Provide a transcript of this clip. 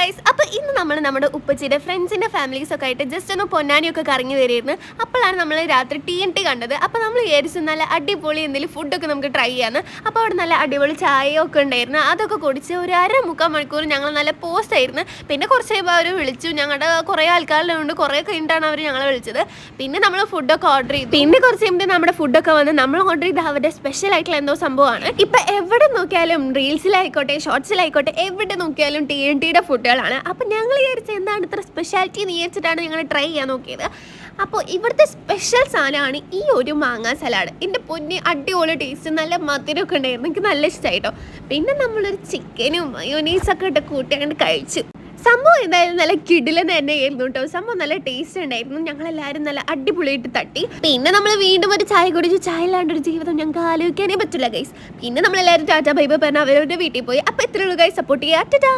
Guys അപ്പോൾ ഇന്ന് നമ്മൾ നമ്മുടെ ഉപ്പച്ചിയുടെ ഫ്രണ്ട്സിന്റെ ഫാമിലീസ് ഒക്കെ ആയിട്ട് ജസ്റ്റ് ഒന്ന് പൊന്നാനിയൊക്കെ കറങ്ങി വരികയായിരുന്നു അപ്പോഴാണ് നമ്മൾ രാത്രി ടി എൻ ടി കണ്ടത്. അപ്പോൾ നമ്മൾ വിചാരിച്ചു നല്ല അടിപൊളി എന്തെങ്കിലും ഫുഡൊക്കെ നമുക്ക് ട്രൈ ചെയ്യാന്ന്. അപ്പോൾ അവിടെ നല്ല അടിപൊളി ചായയൊക്കെ ഉണ്ടായിരുന്നു. അതൊക്കെ കുടിച്ച് ഒരു അര മുക്കാൽ മണിക്കൂർ ഞങ്ങൾ നല്ല പോസ്റ്റ് ആയിരുന്നു. പിന്നെ കുറച്ച് കഴിയുമ്പോൾ അവർ വിളിച്ചു. ഞങ്ങളുടെ കുറേ ആൾക്കാരുണ്ട് കുറേ കഴിഞ്ഞിട്ടാണ് അവർ ഞങ്ങളെ വിളിച്ചത്. പിന്നെ നമ്മൾ ഫുഡൊക്കെ ഓർഡർ ചെയ്തു. പിന്നെ കുറച്ച് കഴിയുമ്പോൾ നമ്മുടെ ഫുഡൊക്കെ വന്ന് നമ്മൾ ഓർഡർ ചെയ്ത അവരുടെ സ്പെഷ്യൽ ആയിട്ടുള്ള എന്തോ സംഭവമാണ്. ഇപ്പം എവിടെ നോക്കിയാലും റീൽസിലായിക്കോട്ടെ ഷോർട്സിലായിക്കോട്ടെ എവിടെ നോക്കിയാലും ടി എൻ ടിയുടെ ഫുഡുകളാണ് അപ്പം ഞങ്ങൾ വിചാരിച്ച എന്താണ് ഇത്ര സ്പെഷ്യാലിറ്റി എന്ന് വിചാരിച്ചിട്ടാണ് ഞങ്ങൾ ട്രൈ ചെയ്യാൻ നോക്കിയത്. അപ്പോൾ ഇവിടുത്തെ സ്പെഷ്യൽ സാധനമാണ് ഈ ഒരു മാങ്ങ സലാഡ് എന്റെ പൊന്നി അടിപൊളി ടേസ്റ്റ് നല്ല മധുരമൊക്കെ ഉണ്ടായിരുന്നു. എനിക്ക് നല്ല ഇഷ്ടമായിട്ടോ പിന്നെ നമ്മളൊരു ചിക്കനും മയോനീസൊക്കെ ഇട്ട് കൂട്ടി അങ്ങനെ കഴിച്ചു. സംഭവം എന്തായാലും നല്ല കിടിലൻ തന്നെ ആയിരുന്നു കേട്ടോ. സംഭവം നല്ല ടേസ്റ്റ് ഉണ്ടായിരുന്നു. ഞങ്ങൾ എല്ലാവരും നല്ല അടിപൊളിയായിട്ട് തട്ടി. പിന്നെ നമ്മൾ വീണ്ടും ഒരു ചായ കുടിച്ചു. ചായ ഇല്ലാണ്ട് ഒരു ജീവിതം ഞങ്ങൾക്ക് ആലോചിക്കാനേ പറ്റില്ല ഗൈസ് പിന്നെ നമ്മളെല്ലാവരും ടാറ്റ ബൈബ് പറഞ്ഞ് അവരവരുടെ വീട്ടിൽ പോയി. അപ്പോൾ ഇത്രയുള്ളൂ ഗൈസ് സപ്പോർട്ട് ചെയ്യാ. ടാറ്റാ.